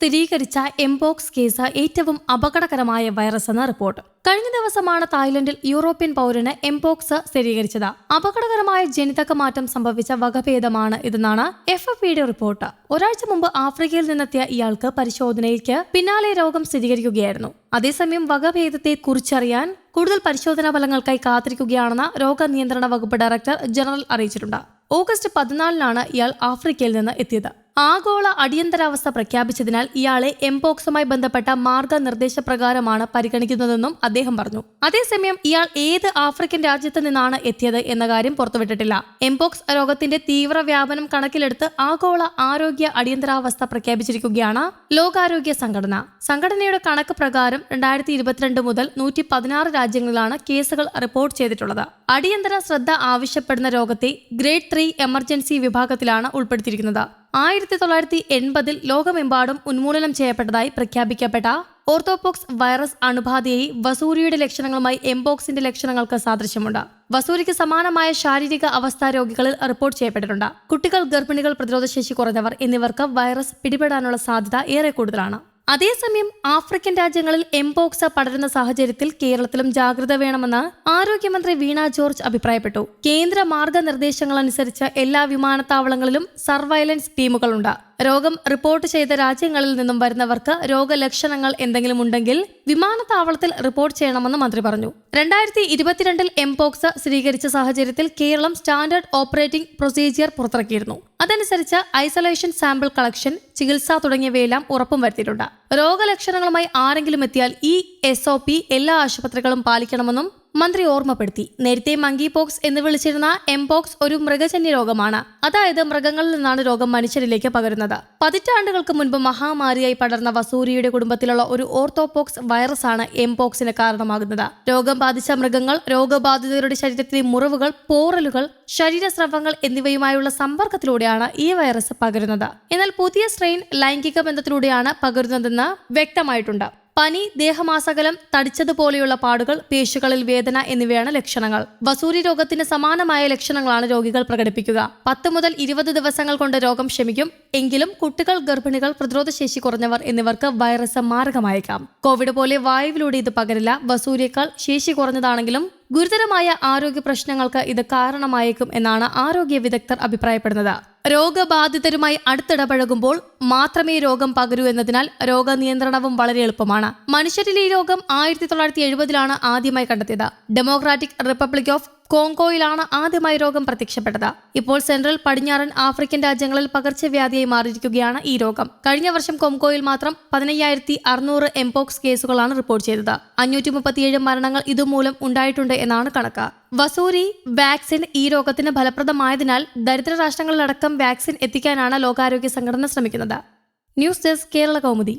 സ്ഥിരീകരിച്ച mpox case ഏറ്റവും അപകടകരമായ വൈറസ് എന്ന റിപ്പോർട്ട് കഴിഞ്ഞ ദിവസമാണ് തായ്ലൻഡിൽ യൂറോപ്യൻ പൗരന് എംപോക്സ് സ്ഥിരീകരിച്ചത്. അപകടകരമായ ജനിതക മാറ്റം സംഭവിച്ച വകഭേദമാണ് ഇതെന്നാണ് എഫ് എഫ് പിയുടെ റിപ്പോർട്ട് ഒരാഴ്ച മുമ്പ് ആഫ്രിക്കയിൽ നിന്നെത്തിയ ഇയാൾക്ക് പരിശോധനയ്ക്ക് പിന്നാലെ രോഗം സ്ഥിരീകരിക്കുകയായിരുന്നു. അതേസമയം വകഭേദത്തെ കുറിച്ചറിയാൻ കൂടുതൽ പരിശോധനാ ഫലങ്ങൾക്കായി കാത്തിരിക്കുകയാണെന്ന് രോഗനിയന്ത്രണ വകുപ്പ് ഡയറക്ടർ ജനറൽ അറിയിച്ചിട്ടുണ്ട്. ഓഗസ്റ്റ് പതിനാലിനാണ് ഇയാൾ ആഫ്രിക്കയിൽ നിന്ന് എത്തിയത്. ആഗോള അടിയന്തരാവസ്ഥ പ്രഖ്യാപിച്ചതിനാൽ ഇയാളെ എംപോക്സുമായി ബന്ധപ്പെട്ട മാർഗനിർദ്ദേശപ്രകാരമാണ് പരിഗണിക്കുന്നതെന്നും അദ്ദേഹം പറഞ്ഞു. അതേസമയം ഇയാൾ ഏത് ആഫ്രിക്കൻ രാജ്യത്ത് നിന്നാണ് എത്തിയത് എന്ന കാര്യം പുറത്തുവിട്ടിട്ടില്ല. എംപോക്സ് രോഗത്തിന്റെ തീവ്ര വ്യാപനം കണക്കിലെടുത്ത് ആഗോള ആരോഗ്യ അടിയന്തരാവസ്ഥ പ്രഖ്യാപിച്ചിരിക്കുകയാണ് ലോകാരോഗ്യ സംഘടന. സംഘടനയുടെ കണക്ക് പ്രകാരം രണ്ടായിരത്തി ഇരുപത്തിരണ്ട് മുതൽ നൂറ്റി പതിനാറ് രാജ്യങ്ങളിലാണ് കേസുകൾ റിപ്പോർട്ട് ചെയ്തിട്ടുള്ളത്. അടിയന്തര ശ്രദ്ധ ആവശ്യപ്പെടുന്ന രോഗത്തെ ഗ്രേഡ് ത്രീ എമർജൻസി വിഭാഗത്തിലാണ് ഉൾപ്പെടുത്തിയിരിക്കുന്നത്. ആയിരത്തി തൊള്ളായിരത്തി എൺപതിൽ ലോകമെമ്പാടും ഉന്മൂലനം ചെയ്യപ്പെട്ടതായി പ്രഖ്യാപിക്കപ്പെട്ട ഓർത്തോപോക്സ് വൈറസ് അണുബാധയെ വസൂരിയുടെ ലക്ഷണങ്ങളുമായി എംബോക്സിന്റെ ലക്ഷണങ്ങൾക്ക് സാദൃശ്യമുണ്ട്. വസൂരിക്ക് സമാനമായ ശാരീരിക അവസ്ഥ രോഗികളിൽ റിപ്പോർട്ട് ചെയ്യപ്പെട്ടിട്ടുണ്ട്. കുട്ടികൾ ഗർഭിണികൾ പ്രതിരോധശേഷി കുറഞ്ഞവർ എന്നിവർക്ക് വൈറസ് പിടിപെടാനുള്ള സാധ്യത ഏറെ കൂടുതലാണ്. അതേസമയം ആഫ്രിക്കൻ രാജ്യങ്ങളിൽ എംപോക്സ പടരുന്ന സാഹചര്യത്തിൽ കേരളത്തിലും ജാഗ്രത വേണമെന്ന് ആരോഗ്യമന്ത്രി വീണ ജോർജ് അഭിപ്രായപ്പെട്ടു. കേന്ദ്ര മാർഗനിർദ്ദേശങ്ങൾ അനുസരിച്ച് എല്ലാ വിമാനത്താവളങ്ങളിലും സർവൈലൻസ് ടീമുകളുണ്ട്. രോഗം റിപ്പോർട്ട് ചെയ്ത രാജ്യങ്ങളിൽ നിന്നും വരുന്നവർക്ക് രോഗലക്ഷണങ്ങൾ എന്തെങ്കിലും ഉണ്ടെങ്കിൽ വിമാനത്താവളത്തിൽ റിപ്പോർട്ട് ചെയ്യണമെന്ന് മന്ത്രി പറഞ്ഞു. രണ്ടായിരത്തി ഇരുപത്തിരണ്ടിൽ എംപോക്സ സ്ഥിരീകരിച്ച സാഹചര്യത്തിൽ കേരളം സ്റ്റാൻഡേർഡ് ഓപ്പറേറ്റിംഗ് പ്രൊസീജിയർ പുറത്തിറക്കിയിരുന്നു. അതനുസരിച്ച് ഐസൊലേഷൻ സാമ്പിൾ കളക്ഷൻ ചികിത്സ തുടങ്ങിയവയെല്ലാം ഉറപ്പും വരുത്തിയിട്ടുണ്ട്. രോഗലക്ഷണങ്ങളുമായി ആരെങ്കിലും എത്തിയാൽ ഈ എസ് എല്ലാ ആശുപത്രികളും പാലിക്കണമെന്നും മന്ത്രി ഓർമ്മപ്പെടുത്തി. നേരത്തെ മങ്കി പോക്സ് എന്ന് വിളിച്ചിരുന്ന എംപോക്സ് ഒരു മൃഗജന്യ രോഗമാണ്. അതായത് മൃഗങ്ങളിൽ നിന്നാണ് രോഗം മനുഷ്യരിലേക്ക് പകരുന്നത്. പതിറ്റാണ്ടുകൾക്ക് മുൻപ് മഹാമാരിയായി പടർന്ന വസൂരിയുടെ കുടുംബത്തിലുള്ള ഒരു ഓർത്തോപോക്സ് വൈറസ് വൈറസാണ് എംപോക്സിന് കാരണമാകുന്നത്. രോഗം ബാധിച്ച മൃഗങ്ങൾ രോഗബാധിതരുടെ ശരീരത്തിലെ മുറിവുകൾ പോറലുകൾ ശരീരസ്രവങ്ങൾ എന്നിവയുമായുള്ള സമ്പർക്കത്തിലൂടെയാണ് ഈ വൈറസ് പകരുന്നത്. എന്നാൽ പുതിയ സ്ട്രെയിൻ ലൈംഗിക ബന്ധത്തിലൂടെയാണ് പകരുന്നതെന്ന് വ്യക്തമായിട്ടുണ്ട്. പനി ദേഹമാസകലം തടിച്ചതുപോലെയുള്ള പാടുകൾ പേശികളിൽ വേദന എന്നിവയാണ് ലക്ഷണങ്ങൾ. വസൂരി രോഗത്തിന് സമാനമായ ലക്ഷണങ്ങളാണ് രോഗികൾ പ്രകടിപ്പിക്കുക. പത്ത് മുതൽ ഇരുപത് ദിവസങ്ങൾ കൊണ്ട് രോഗം ക്ഷമിക്കും. എങ്കിലും കുട്ടികൾ ഗർഭിണികൾ പ്രതിരോധശേഷി കുറഞ്ഞവർ എന്നിവർക്ക് വൈറസ് മാരകമായേക്കാം. കോവിഡ് പോലെ വായുവിലൂടെ ഇത് പകരില്ല. വസൂരിയേക്കാൾ ശേഷി കുറഞ്ഞതാണെങ്കിലും ഗുരുതരമായ ആരോഗ്യ പ്രശ്നങ്ങൾക്ക് ഇത് കാരണമായേക്കും എന്നാണ് ആരോഗ്യ വിദഗ്ധർ അഭിപ്രായപ്പെടുന്നത്. രോഗബാധിതരുമായി അടുത്തിടപഴകുമ്പോൾ മാത്രമേ രോഗം പകരൂ എന്നതിനാൽ രോഗനിയന്ത്രണവും വളരെ എളുപ്പമാണ്. മനുഷ്യരിൽ ഈ രോഗം ആയിരത്തി തൊള്ളായിരത്തി എഴുപതിലാണ് ആദ്യമായി കണ്ടെത്തിയത്. ഡെമോക്രാറ്റിക് റിപ്പബ്ലിക് ഓഫ് കോങ്കോയിലാണ് ആദ്യമായി രോഗം പ്രത്യക്ഷപ്പെട്ടത്. ഇപ്പോൾ സെൻട്രൽ പടിഞ്ഞാറൻ ആഫ്രിക്കൻ രാജ്യങ്ങളിൽ പകർച്ചവ്യാധിയായി മാറിയിരിക്കുകയാണ് ഈ രോഗം. കഴിഞ്ഞ വർഷം കോങ്കോയിൽ മാത്രം പതിനയ്യായിരത്തി അറുന്നൂറ് എംപോക്സ് കേസുകളാണ് റിപ്പോർട്ട് ചെയ്തത്. അഞ്ഞൂറ്റി മുപ്പത്തിയേഴ് മരണങ്ങൾ ഇതുമൂലം ഉണ്ടായിട്ടുണ്ട് എന്നാണ് കണക്ക്. വസൂരി വാക്സിൻ ഈ രോഗത്തിന് ഫലപ്രദമായതിനാൽ ദരിദ്ര രാഷ്ട്രങ്ങളിലടക്കം വാക്സിൻ എത്തിക്കാനാണ് ലോകാരോഗ്യ സംഘടന ശ്രമിക്കുന്നത്. News desk Kerala Kaumudi.